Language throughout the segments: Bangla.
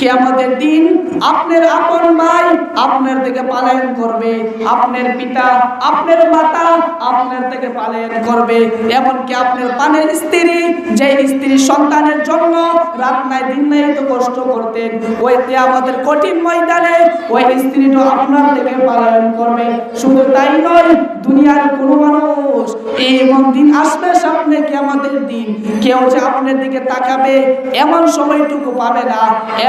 কেয়ামতের দিন আপনার আপন ভাই আপনার থেকে পালায়ন করবে। আপনার পিতা, আপনার মাতা আপনার থেকে পালায়ন করবে। এমনকি আপনার পানের স্ত্রী যে স্ত্রী সন্তানের জন্য রাত নাই, দিন নাই তো কষ্ট করতেন, ওই কেয়ামতের কঠিন ময়দানে ওই স্ত্রীটা আপনার থেকে পালায়ন করবে। শুধু তাই নয়, দুনিয়ার কোনো মানুষ এমন দিন আসবে সামনে কেয়ামতের দিন। কেউ যে আপনার দিকে তাকাবে, এমন সময়টুকু পাবে না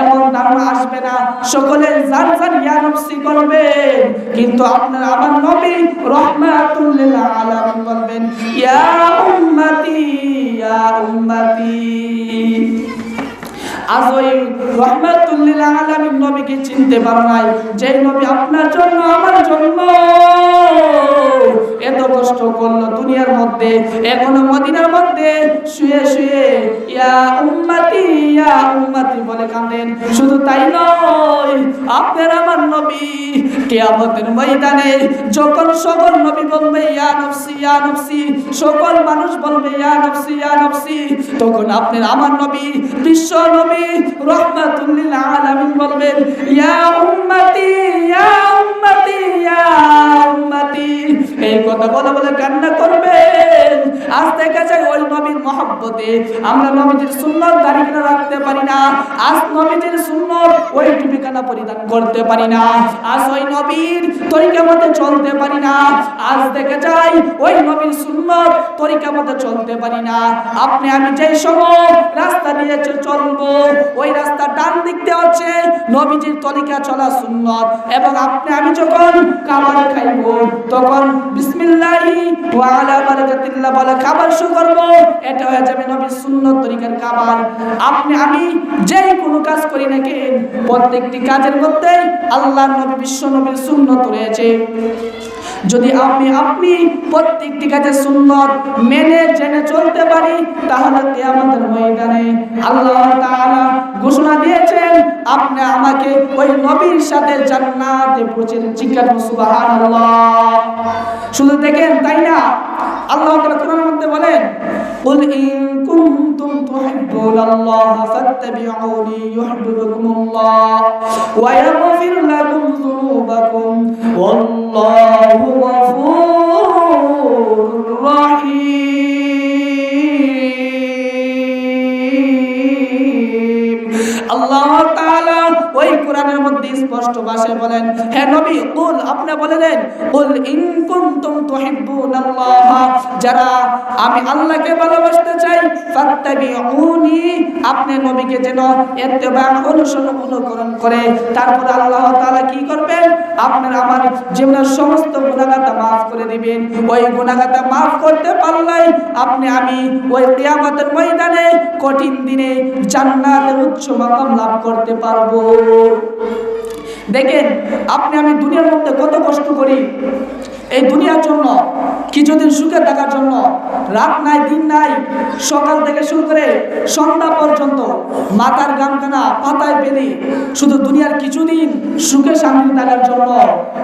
এমন দাম আসবে না। সকলে কিন্তু আপনার, আমার নবী আলামিন বলবেন, ইয়া উম্মতি ইয়া উম্মতি। আজ ওই আলামিন নবীকে চিনতে পারো নাই, যে নবী আপনার জন্য, আমার জন্য। এত কষ্ট করল দুনিয়ার মধ্যে, এখনও মদিনার মধ্যে। শুয়ে শুয়ে, ইয়া উম্মতি ইয়া উম্মতি বলে কাঁদেন। শুধু তাই নয়, আপনার আমার নবী কিয়ামতের ময়দানে যখন সকল নবী বলবে, ইয়া নফসি ইয়া নফসি, সকল মানুষ বলবে, ইয়া নফসি ইয়া নফসি, তখন আপনার আমার নবী, বিশ্ব নবী রহমাতুল্লিল আলামিন বলবেন, ইয়া উম্মতি ইয়া উম্মতি ইয়া উম্মতি। এই কথা বলে বলে কান্না করবেন। আজ দেখা যায় ওই নবীর মহব্বতে আমরা নবীজির সুন্নত দাঁড়িয়ে রাখতে পারি না। আজ নবীজির সুন্নত ওই টুপিখানা পরিধান করতে পারি না। আজ ওই নবীর তরিকা মতে চলতে পারি না। আজ দেখা যায় ওই নবীর সুন্নত তরিকা মতে চলতে পারি না। আপনি আমি যেই সময় রাস্তা চ- চলবো, ওই রাস্তা ডান দিক হচ্ছে নবীজির তরিকা চলা সুন্নত। এবং আপনি আমি যখন খাবার খাইবো, তখন বিসমিল্লাহি ওয়া আলা বারাকাতিল্লাহ বলে খাবার করব এটা হয়ে যাবে নবীর তরিকার খাবার। আপনি, আমি যেই কোনো কাজ করি প্রত্যেকটি কাজের মধ্যে আল্লাহর নবী, বিশ্ব নবীর সুন্নত রয়েছে। যদি আমি আপনি প্রত্যেকটি কাজে সুন্নত মেনে জেনে চলতে পারি, তাহলে আমাদের ময়দানে আল্লাহ তাআলা ঘোষণা দিয়েছেন, আপনি আমাকে ওই নবীর সাথে জান্নাতে পৌঁছে জিজ্ঞাসা সুবহানাল্লাহ। শুধু দেখেন তাই না আল্লাহ তাআলা কোরআনের মধ্যে বলেন قل إن كنتم تحبون الله فاتبعوني يحببكم الله ويغفر لكم ذنوبكم والله غفور রহিম আল্লাহ তাআলা ওই কোরআনের মধ্যে স্পষ্ট ভাষায় বলেন, হে নবী, কুল, আপনি বলে দেন কুল ইন কুনতুম তুহিব্বুনাল্লাহ, যারা আমি আল্লাহকে ভালোবাসতে চাই, ফাত্তাবিউনি, আপনি নবীকে যেন ইত্তেবা অনুসরণ অনুকরণ করে। তারপর আল্লাহ তাআলা কি করবেন? আপনার আমার জীবনের সমস্ত গুনাহগাতা মাফ করে দিবেন। ওই গুনাহগাতা মাফ করতে পারলেই আপনি, আমি ওই কিয়ামতের ময়দানে কঠিন দিনে জান্নাতের উচ্চ মাকাম লাভ করতে পারব। দেখেন, আপনি, আমি দুনিয়ার মধ্যে কত কষ্ট করি। এই দুনিয়ার জন্য, কিছুদিন সুখে থাকার জন্য, রাত নাই, দিন নাই, সকাল থেকে শুরু করে সন্ধ্যা পর্যন্ত মাথার গামখানা, পাতায় পেলে শুধু দুনিয়ার কিছুদিন সুখে শান্তি থাকার জন্য।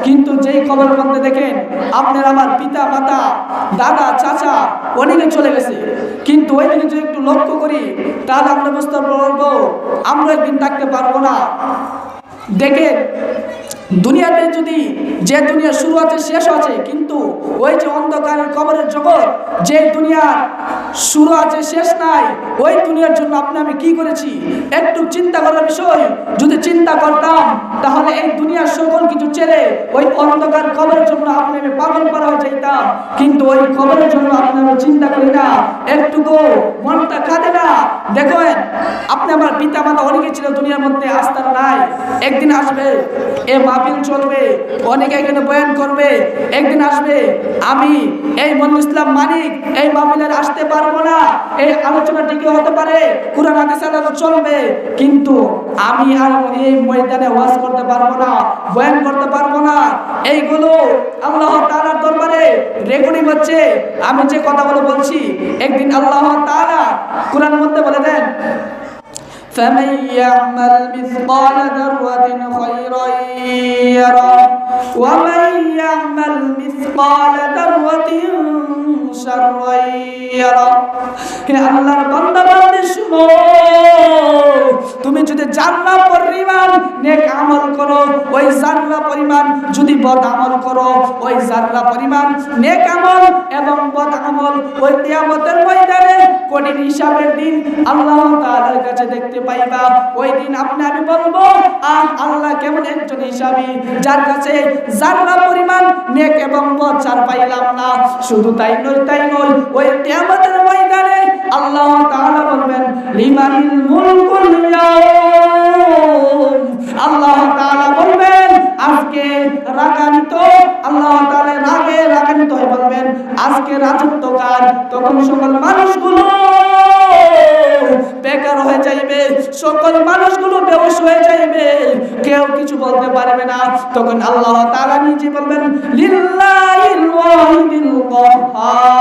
কিন্তু যেই খবরের মধ্যে দেখেন, আপনার আমার পিতা, মাতা, দাদা, চাচা, অনেকে চলে গেছে। কিন্তু ওই দিকে যদি একটু লক্ষ্য করি, তাহলে আমরা বুঝতে পারব, আমরা একদিন থাকতে পারব না। দেখেন দুনিয়াতে যদি যে দুনিয়া শুরু আছে, শেষ আছে, কিন্তু ওই যে অন্ধকারের কবরের জগৎ, যে দুনিয়ার শুরু আছে, শেষ নাই, ওই দুনিয়ার জন্য আপনি আমি কি করেছি? একটু চিন্তা করার বিষয়, যদি চিন্তা করতাম তাহলে এই দুনিয়ার সকল কিছু ছেড়ে ওই অন্ধকার কবরের জন্য আপনি আমি পাগল করা হয়ে যাইতাম কিন্তু ওই কবরের জন্য আপনি আমি চিন্তা করি না। একটুকু মনটা কাঁদে না। দেখেন, আপনি আমার পিতা মাতা অনেকে ছিল দুনিয়ার মধ্যে আস্থার নাই। একদিন আসবে, এ মাহফিল চলবে, অনেকে এখানে বয়ান করবে। একদিন আসবে, আমি এই মনুল ইসলাম মানিক, এই মাহফিলের আসতে পারব না। এই আলোচনা টিকে হতে পারে, কোরআন হাদিস চলবে। কিন্তু আমি আর এই ময়দানে ওয়াজ করতে পারবো না বয়ান করতে পারবো না এইগুলো আল্লাহ তাআলার দরবারে রেকর্ডিং হচ্ছে আমি যে কথাগুলো বলছি একদিন আল্লাহ তাআলা কোরআনের মধ্যে বলে দেন فمن يعمل مثقال ذرة خيرا يره ومن يعمل مثقال ذرة شرا يره হে আল্লাহর বান্দা বান্দে শুনো তুমি যদি জান্নাত পরিমাণ নেক আমল করো, ওই জান্না পরিমাণ যদি বদ আমল করো, ওই জান্না পরিমাণ নেক আমল এবং বদ আমল ওই কিয়ামতের ময়দানে কঠিন হিসাবের দিন আল্লাহ তাআলার কাছে দেখতে পাইবা। ওই দিন আপনি, আমি বলব, আহ, আল্লাহ কেমন একজন হিসাবী, যার কাছে জান্না পরিমাণ নেক এবং বদ চার পাইলাম না। শুধু তাই নয় তাই নয়, ওই কিয়ামতের ময়দানে আল্লাহ তাআলা বলবেন, লিমানিল মুলকুল ইয়াউম। আল্লাহ তাআলা বলবেন, আজকে রাগান্বিত। আল্লাহ তাআলা রাগে রাগান্বিত হয়ে বলবেন, আজকে রাজত্ব কার তখন সকল মানুষগুলো বেকার হয়ে যাইবে, সকল মানুষগুলো বেহুশ হয়ে যাইবে, কেউ কিছু বলতে পারবে না। তখন আল্লাহ তাআলা নিজে বলবেন, লিল্লাহিল ওয়াহিদিল কাহ্হার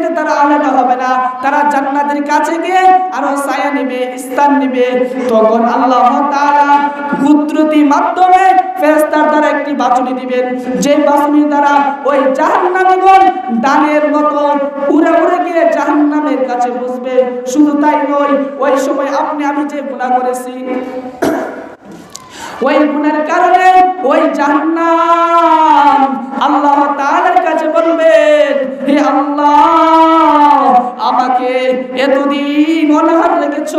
থেকে তারা আলাদা হবে না। তারা জান্নাতের কাছে গিয়ে আরও ছায়া নেবে, স্থান নেবে। তখন আল্লাহ তাআলা কুদরতি মাধ্যমে ফেরেশতার দ্বারা একটি বাছুনি দিবেন। যে বাছুনি দ্বারা ওই জাহান্নামীগণ দানের মতো উড়ে উড়ে গিয়ে জাহান্নামের কাছে বসবে। শুধু তাই নয়, ওই সময় আপনি, আমি যে গুনাহ করেছি, ওই গুণের কারণে ওই জাহান্নাম আল্লাহ হে আল্লাহ, আমাকে এতদিন অনাহার রেখেছ।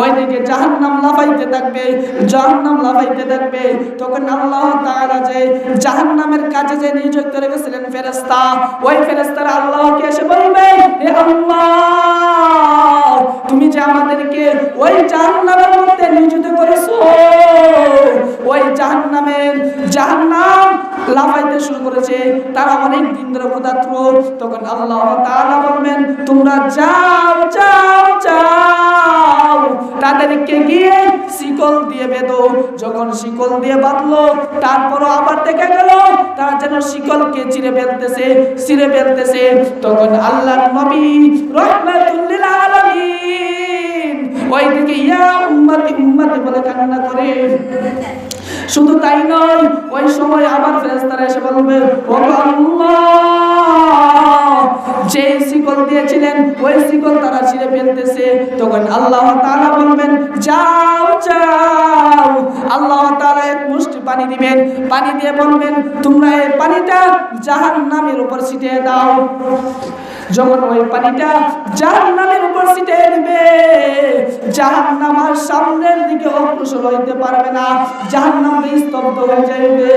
ওইদিকে জাহান্নাম লাফাইতে থাকবে, জাহান্নাম লাফাইতে থাকবে। তখন আল্লাহ তারা যে জাহান্নামের কাছে যে নিযুক্ত রেখেছিলেন ফেরেশতা, ওই ফেরেস্তারা আল্লাহকে এসে বলবে, হে আল্লাহ তুমি যে আমাদেরকে ওই জাহান্নামের মধ্যে নিযুক্ত করেছ, ওই জাহান্নামের জাহান্নাম লাফাইতে শুরু করেছে। তারা অনেক দিন ধরে ক্ষুধার্ত তখন আল্লাহ তাআলা বলবেন, তোমরা যাও যাও যাও। তাদেরকে গিয়ে শিকল দিয়ে বেঁধো। যখন শিকল দিয়ে বাঁধলো, তারপরও আবার দেখা গেল, তারা যেন শিকলকে চিরে ফেলতেছে চিরে ফেলতেছে। তখন আল্লাহ নবী রহমাতুল্লিল ওইদিকে ইয়া উম্মতি উম্মতি বলে কান্না করে। শুধু তাই নয়, ওই সময় আবার ফেরেশতারা এসে বলবে, ও যে শিকল দিয়েছিলেন, ওই শিকল তারা ছিঁড়ে ফেলতেছে। তখন আল্লাহ তাআলা বলবেন, যাও যাও। আল্লাহ তাআলা এক মুষ্টি পানি দিবেন, পানি দিয়ে বলবেন, তোমরা এই পানিটা জাহান্নামের উপর ছিটিয়ে দাও। যখন ওই পানিটা জাহান্নামের উপর ছিটিয়ে দিবে। জাহান্নাম আর সামনের দিকে অগ্রসর হইতে পারবে না। জাহান্নাম স্তব্ধ হয়ে যাবে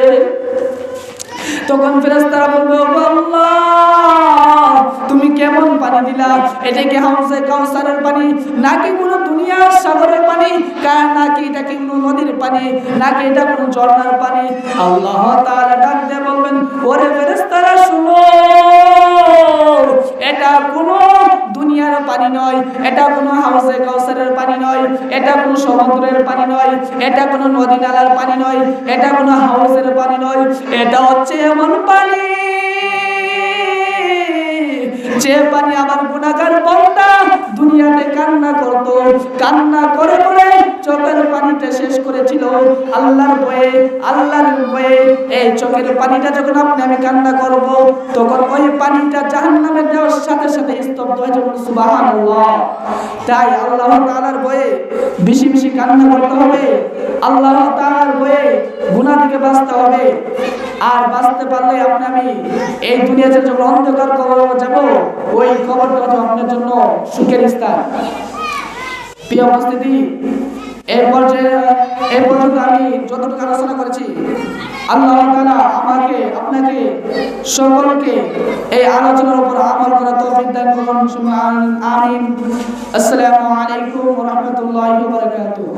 তখন ফেরেশতারা বলবে আল্লাহ, তুমি কেমন পানি দিলা? এটা কি হাউসে কাউসারের পানি? নাকি কোনো দুনিয়ার সাগরের পানি? কার নাকি এটা কি কোনো নদীর পানি? নাকি এটা কোনো ঝর্ণার পানি? আল্লাহ তাআলা ডাক দিয়ে বলবেন, ওরে ফেরেশতারা, শুনো। এটা কোনো দুনিয়ার পানি নয়, এটা কোনো হাউসে কাউসারের পানি নয়, এটা কোনো সমুদ্রের পানি নয়, এটা কোনো নদী নালার পানি নয়, এটা কোনো হাউসের পানি নয়, এটা হচ্ছে এমন পানি যে পানি আমার গুণাগার বন্দা দুনিয়াতে কান্না করত, কান্না করে করে চোখের পানিটা শেষ করেছিল। আল্লাহর বয়ে আল্লাহর বয়ে এই চোখের পানিটা যখন আপনি, আমি কান্না করব, তখন ওই পানিটা সাথে সাথে তাই আল্লাহ বয়ে বেশি বেশি কান্না করতে হবে। আল্লাহ ভয়ে গুনাহ থেকে বাঁচতে হবে। আর বাঁচতে পারলে আপনি আমি এই দুনিয়াতে যখন অন্ধকার কবর যাব, ওই কবরটা আপনার জন্য সুখের স্থান। প্রিয় উপস্থিতি এই পর্যায়ে এই পর্যন্ত আমি যতটুকু আলোচনা করেছি, আল্লাহ তালা আমাকে, আপনাকে, সকলকে এই আলোচনার উপর আমল করার তৌফিক দান করুন। আমিন। আসসালামু আলাইকুম ওয়া ওয়া বারাকাতুহু।